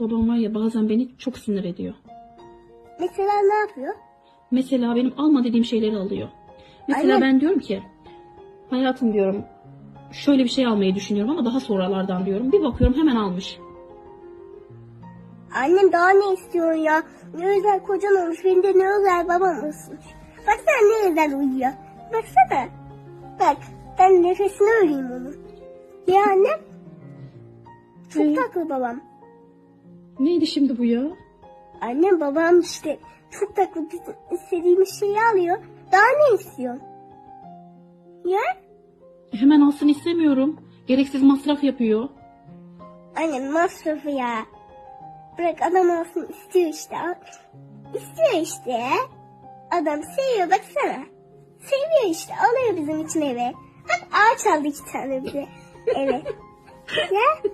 Babam var ya bazen beni çok sinir ediyor. Mesela ne yapıyor? Mesela benim alma dediğim şeyleri alıyor. Mesela Anne. ben diyorum ki hayatım diyorum şöyle bir şey almayı düşünüyorum ama daha sonralardan diyorum. Bir bakıyorum hemen almış. Annem daha ne istiyor ya? Ne özel kocan olmuş, benim de ne özel babam olmuş. Baksana ne özel uyuyor. Baksana. Bak, ben nefesini öleyim onun. Ya annem? Çok Ee? tatlı babam. Neydi şimdi bu ya? Annem babam işte çok bizim istediğimiz şeyi alıyor. Daha ne istiyor? Ya? Hemen alsın istemiyorum. Gereksiz masraf yapıyor. Annem masrafı ya. Bırak adam olsun istiyor işte. İstiyor işte. Adam seviyor baksana. Seviyor işte. Alıyor bizim için eve. Bak ağaç aldı iki tane bize. Evet. ya?